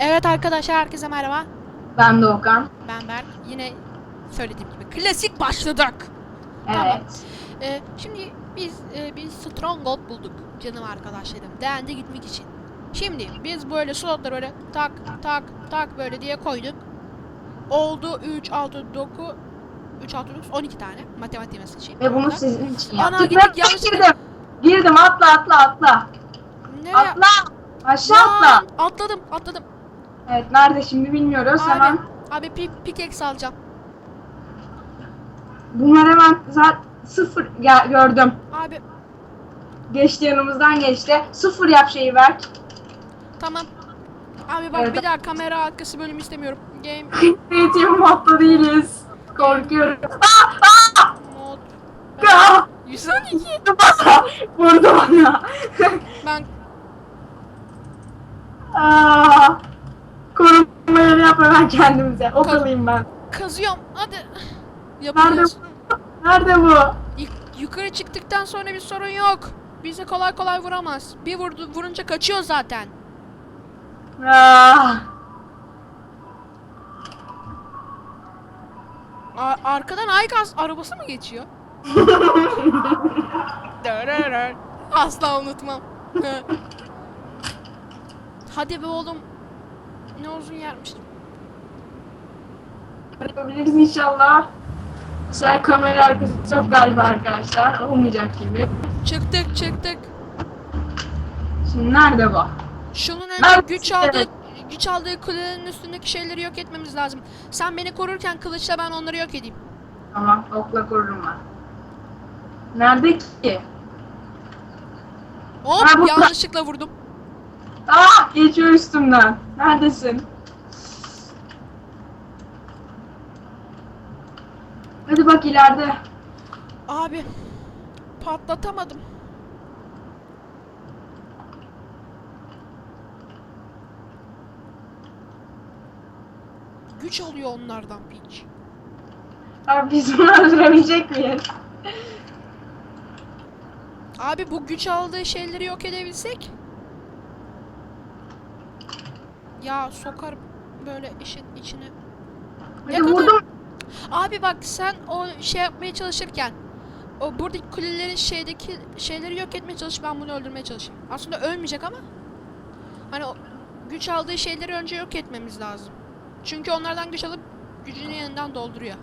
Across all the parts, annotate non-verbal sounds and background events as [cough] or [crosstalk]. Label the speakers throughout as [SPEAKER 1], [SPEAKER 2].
[SPEAKER 1] Evet arkadaşlar herkese merhaba.
[SPEAKER 2] Ben de Okan.
[SPEAKER 1] Ben Berk. Yine söylediğim gibi klasik başladık.
[SPEAKER 2] Evet.
[SPEAKER 1] Ee, şimdi biz e, bir stronghold bulduk canım arkadaşlarım. Değende gitmek için. Şimdi biz böyle slotları böyle tak tak tak böyle diye koyduk. Oldu 3 6 9 3 6 9 12 tane matematiğime sıçayım.
[SPEAKER 2] Ve bunu sizin için
[SPEAKER 1] Ana,
[SPEAKER 2] yaptık.
[SPEAKER 1] gittik,
[SPEAKER 2] Ben
[SPEAKER 1] yanlışlıkla.
[SPEAKER 2] girdim. Girdim atla atla atla.
[SPEAKER 1] Nereye?
[SPEAKER 2] Atla. Aşağı
[SPEAKER 1] Lan,
[SPEAKER 2] atla.
[SPEAKER 1] Atladım atladım.
[SPEAKER 2] Evet nerede şimdi bilmiyoruz.
[SPEAKER 1] Abi,
[SPEAKER 2] Hemen
[SPEAKER 1] abi pi pickaxe alacağım.
[SPEAKER 2] bunlar hemen zaten sıfır gördüm.
[SPEAKER 1] Abi
[SPEAKER 2] Geçti yanımızdan geçti. Sıfır yap şeyi ver.
[SPEAKER 1] tamam. Abi bak
[SPEAKER 2] Evet.
[SPEAKER 1] bir daha kamera arkası bölüm istemiyorum. Game [laughs]
[SPEAKER 2] Eğitim modda değiliz. Korkuyorum.
[SPEAKER 1] Mod
[SPEAKER 2] aa.
[SPEAKER 1] 112.
[SPEAKER 2] Vurdu bana. Vurdu bana.
[SPEAKER 1] Ben
[SPEAKER 2] Aa, korunma yeri yap hemen kendimize. Ok alayım ben.
[SPEAKER 1] kazıyorum. Hadi.
[SPEAKER 2] Nerede bu? Nerede bu?
[SPEAKER 1] Yuk- yukarı çıktıktan sonra bir sorun yok. Bizi kolay kolay vuramaz. Bir vurdu vurunca kaçıyor zaten.
[SPEAKER 2] Aa,
[SPEAKER 1] A- arkadan Aygaz arabası mı geçiyor? [laughs] Dırırır. Asla unutmam. Hadi be oğlum. Ne uzun yermiş.
[SPEAKER 2] yapabiliriz inşallah. Sen kamera arkası çok galiba arkadaşlar. Olmayacak gibi.
[SPEAKER 1] Çıktık çıktık.
[SPEAKER 2] Şimdi nerede bu?
[SPEAKER 1] Şunun önce güç aldığı güç aldığı kulenin üstündeki şeyleri yok etmemiz lazım. Sen beni korurken kılıçla ben onları yok edeyim.
[SPEAKER 2] Tamam okla korurum ben. Nerede ki?
[SPEAKER 1] Hop
[SPEAKER 2] Ha,
[SPEAKER 1] yanlışlıkla vurdum.
[SPEAKER 2] Aa geçiyor üstümden. Neredesin? Hadi bak ileride.
[SPEAKER 1] Abi patlatamadım. Güç alıyor onlardan piç.
[SPEAKER 2] Abi biz bunu öldürebilecek miyiz?
[SPEAKER 1] Abi bu güç aldığı şeyleri yok edebilsek. Ya sokar böyle işin içine. Ne
[SPEAKER 2] Hadi
[SPEAKER 1] kadar-
[SPEAKER 2] vurdum.
[SPEAKER 1] Abi bak sen o şey yapmaya çalışırken o buradaki kulelerin şeydeki şeyleri yok etmeye çalış ben bunu öldürmeye çalışayım. Aslında ölmeyecek ama hani o güç aldığı şeyleri önce yok etmemiz lazım. Çünkü onlardan güç alıp gücünü yeniden dolduruyor.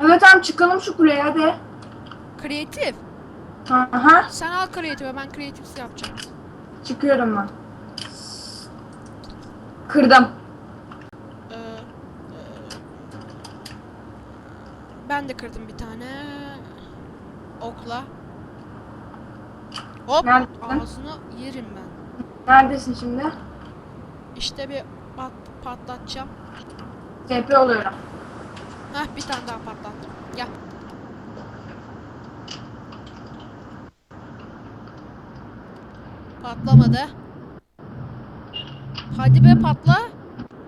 [SPEAKER 2] Evet tamam çıkalım şu kuleye hadi.
[SPEAKER 1] Kreatif.
[SPEAKER 2] Aha
[SPEAKER 1] Sen al kreatife ben kreatifsi yapacağım.
[SPEAKER 2] çıkıyorum ben. Kırdım.
[SPEAKER 1] Ee, e, ben de kırdım bir tane. Okla. Hop
[SPEAKER 2] Neredesin?
[SPEAKER 1] ağzını yerim ben.
[SPEAKER 2] Neredesin şimdi?
[SPEAKER 1] İşte bir pat, patlatacağım.
[SPEAKER 2] TP oluyorum.
[SPEAKER 1] Heh bir tane daha patlattım. Gel. Patlamadı. Hadi be patla.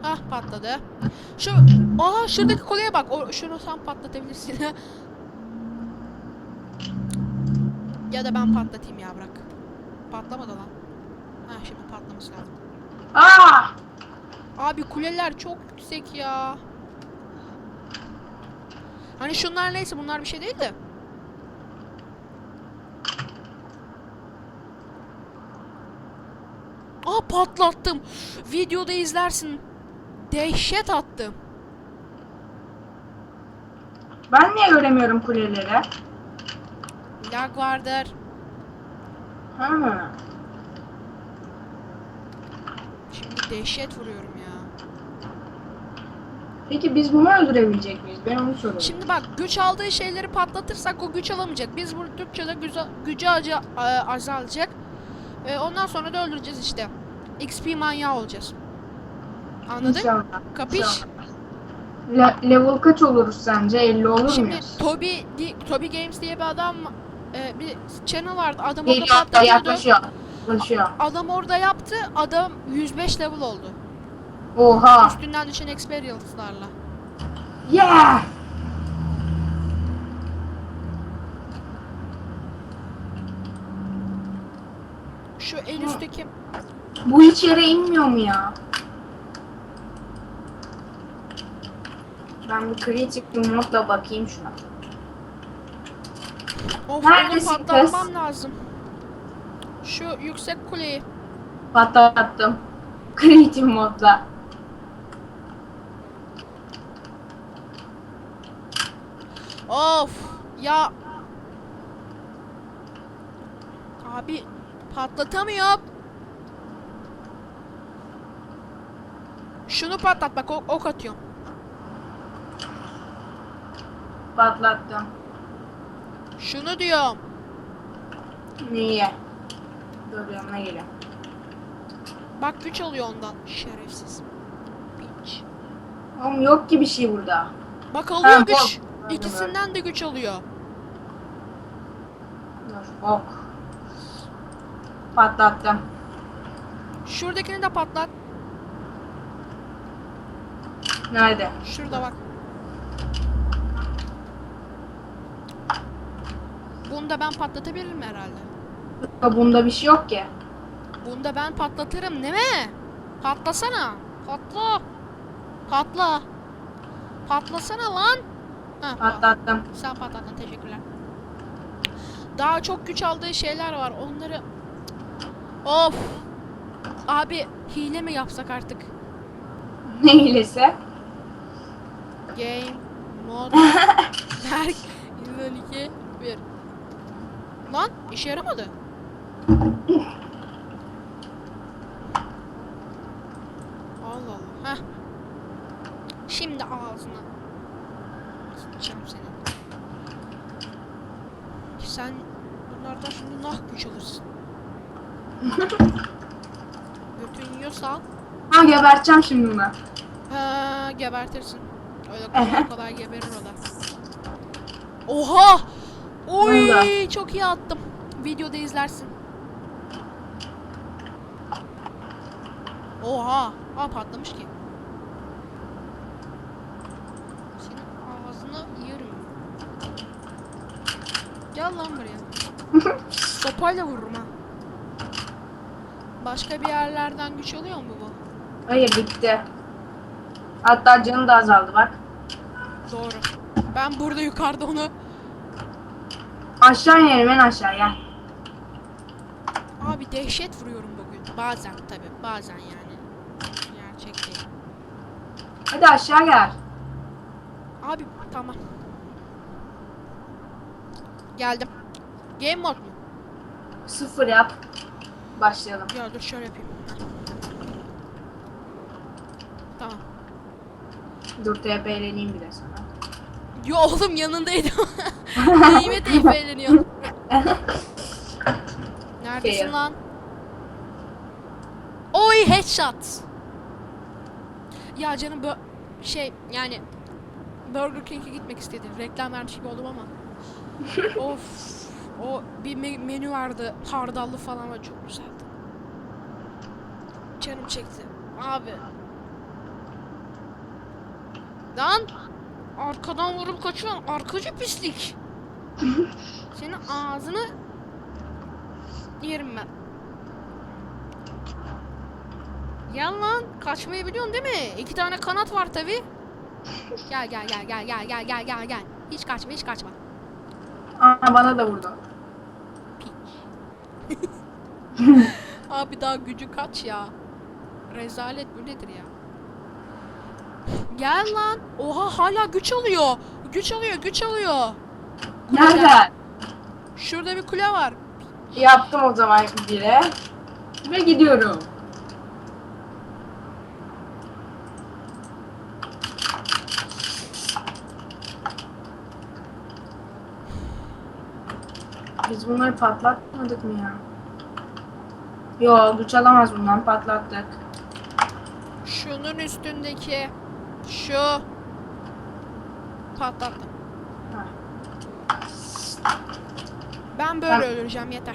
[SPEAKER 1] Hah patladı. Şu aa şuradaki kolye bak. O, şunu sen patlatabilirsin. [laughs] ya da ben patlatayım ya bırak. Patlamadı lan. Ha şimdi patlaması lazım.
[SPEAKER 2] Aa!
[SPEAKER 1] Abi kuleler çok yüksek ya. Hani şunlar neyse bunlar bir şey değil de. Aa patlattım. Videoda izlersin. Dehşet attım.
[SPEAKER 2] Ben niye göremiyorum kuleleri?
[SPEAKER 1] Lag vardır.
[SPEAKER 2] Ha.
[SPEAKER 1] Şimdi dehşet vuruyorum ya.
[SPEAKER 2] Peki biz bunu öldürebilecek miyiz? Ben onu soruyorum.
[SPEAKER 1] Şimdi bak güç aldığı şeyleri patlatırsak o güç alamayacak. Biz vurdukça da gücü, gücü acı, e, azalacak. E, ondan sonra da öldüreceğiz işte. XP manyağı olacağız. Anladın?
[SPEAKER 2] İnşallah.
[SPEAKER 1] Kapış?
[SPEAKER 2] İnşallah. Le- level kaç oluruz sence? 50 olur
[SPEAKER 1] Şimdi
[SPEAKER 2] muyuz?
[SPEAKER 1] Toby di- Toby Games diye bir adam e, bir channel vardı. Adam orada patlatıyordu.
[SPEAKER 2] yaklaşıyor. Yaklaşıyor.
[SPEAKER 1] Adam orada yaptı. Adam 105 level oldu.
[SPEAKER 2] Oha.
[SPEAKER 1] Üstünden düşen experience'larla.
[SPEAKER 2] Yeah.
[SPEAKER 1] Şu en üstteki
[SPEAKER 2] Bu hiç yere inmiyor mu ya? Ben bir kritik bir modla bakayım şuna.
[SPEAKER 1] Of onu
[SPEAKER 2] Neredesin
[SPEAKER 1] patlatmam
[SPEAKER 2] kız?
[SPEAKER 1] lazım. Şu yüksek kuleyi.
[SPEAKER 2] Patlattım. [laughs] Kritik modla.
[SPEAKER 1] Of ya. Abi patlatamıyorum. Şunu patlat bak ok, ok atıyorum.
[SPEAKER 2] Patlattım.
[SPEAKER 1] Şunu diyorum.
[SPEAKER 2] Niye? Dur yanına geliyorum.
[SPEAKER 1] Bak güç alıyor ondan. Şerefsiz. Piç.
[SPEAKER 2] Oğlum yok ki bir şey burada.
[SPEAKER 1] Bak alıyor
[SPEAKER 2] Ha,
[SPEAKER 1] güç.
[SPEAKER 2] bok.
[SPEAKER 1] İkisinden de güç alıyor.
[SPEAKER 2] Dur bok. Patlattım.
[SPEAKER 1] Şuradakini de patlat.
[SPEAKER 2] Nerede?
[SPEAKER 1] Şurada bak. Bunu da ben patlatabilirim herhalde.
[SPEAKER 2] Ya Bunda bir şey yok ki.
[SPEAKER 1] Bunu da ben patlatırım değil mi? Patlasana. Patla. Patla. Patlasana lan. Ha, pat-
[SPEAKER 2] Patlattım.
[SPEAKER 1] Sen patlattın teşekkürler. Daha çok güç aldığı şeyler var. Onları... Of. Abi hile mi yapsak artık?
[SPEAKER 2] Ne hilesi?
[SPEAKER 1] Game mod [laughs] Berk 112 1 Lan işe yaramadı. Allah Allah. Heh. Şimdi ağzına. Sıçacağım seni. Sen bunlardan şimdi nah güç alırsın. Götün yiyorsa
[SPEAKER 2] Ha geberteceğim şimdi bunu.
[SPEAKER 1] Ha, gebertirsin. Öyle kolay kolay geberir o da. Oha! Oy, çok iyi attım. Videoda izlersin. Oha! Aa patlamış ki. Senin ağzını yerim. Gel lan buraya. [laughs] Sopayla vururum ha. Başka bir yerlerden güç alıyor mu bu?
[SPEAKER 2] Hayır bitti. Hatta canı da azaldı bak.
[SPEAKER 1] Doğru. Ben burada yukarıda onu
[SPEAKER 2] Aşağı inelim en aşağıya.
[SPEAKER 1] Abi dehşet vuruyorum bugün. Bazen tabi bazen yani. Gerçek değil.
[SPEAKER 2] Hadi aşağı gel.
[SPEAKER 1] Abi tamam. Geldim. Game mode mu?
[SPEAKER 2] Sıfır yap. Başlayalım.
[SPEAKER 1] Ya dur şöyle yapayım. Tamam.
[SPEAKER 2] Dur TP'leneyim bir de sana.
[SPEAKER 1] Yo oğlum yanındaydım. [laughs] Neyime deyip eğleniyor. Neredesin
[SPEAKER 2] Şey.
[SPEAKER 1] lan? Oy headshot. Ya canım bu şey yani Burger King'e gitmek istedim. Reklam vermiş gibi oldum ama. [laughs] of. O bir me- menü vardı. Hardallı falan var. Çok güzeldi. Canım çekti. Abi. Lan. Arkadan vurup kaçıyorsun. Arkacı pislik. [laughs] Senin ağzını yerim ben. Gel lan. Kaçmayı biliyorsun değil mi? İki tane kanat var tabi. Gel gel gel gel gel gel gel gel gel. Hiç kaçma hiç kaçma.
[SPEAKER 2] Aa bana da vurdu. [laughs]
[SPEAKER 1] Abi daha gücü kaç ya. Rezalet bu nedir ya? Gel lan. Oha hala güç alıyor. Güç alıyor güç alıyor.
[SPEAKER 2] Nereden?
[SPEAKER 1] Şurada bir kule var.
[SPEAKER 2] Yaptım o zaman bile. Ve gidiyorum. Biz bunları patlatmadık mı ya? Yo güç alamaz bundan patlattık.
[SPEAKER 1] Şunun üstündeki şu patlattım.
[SPEAKER 2] Ha.
[SPEAKER 1] Ben böyle
[SPEAKER 2] Ben-
[SPEAKER 1] öleceğim yeter.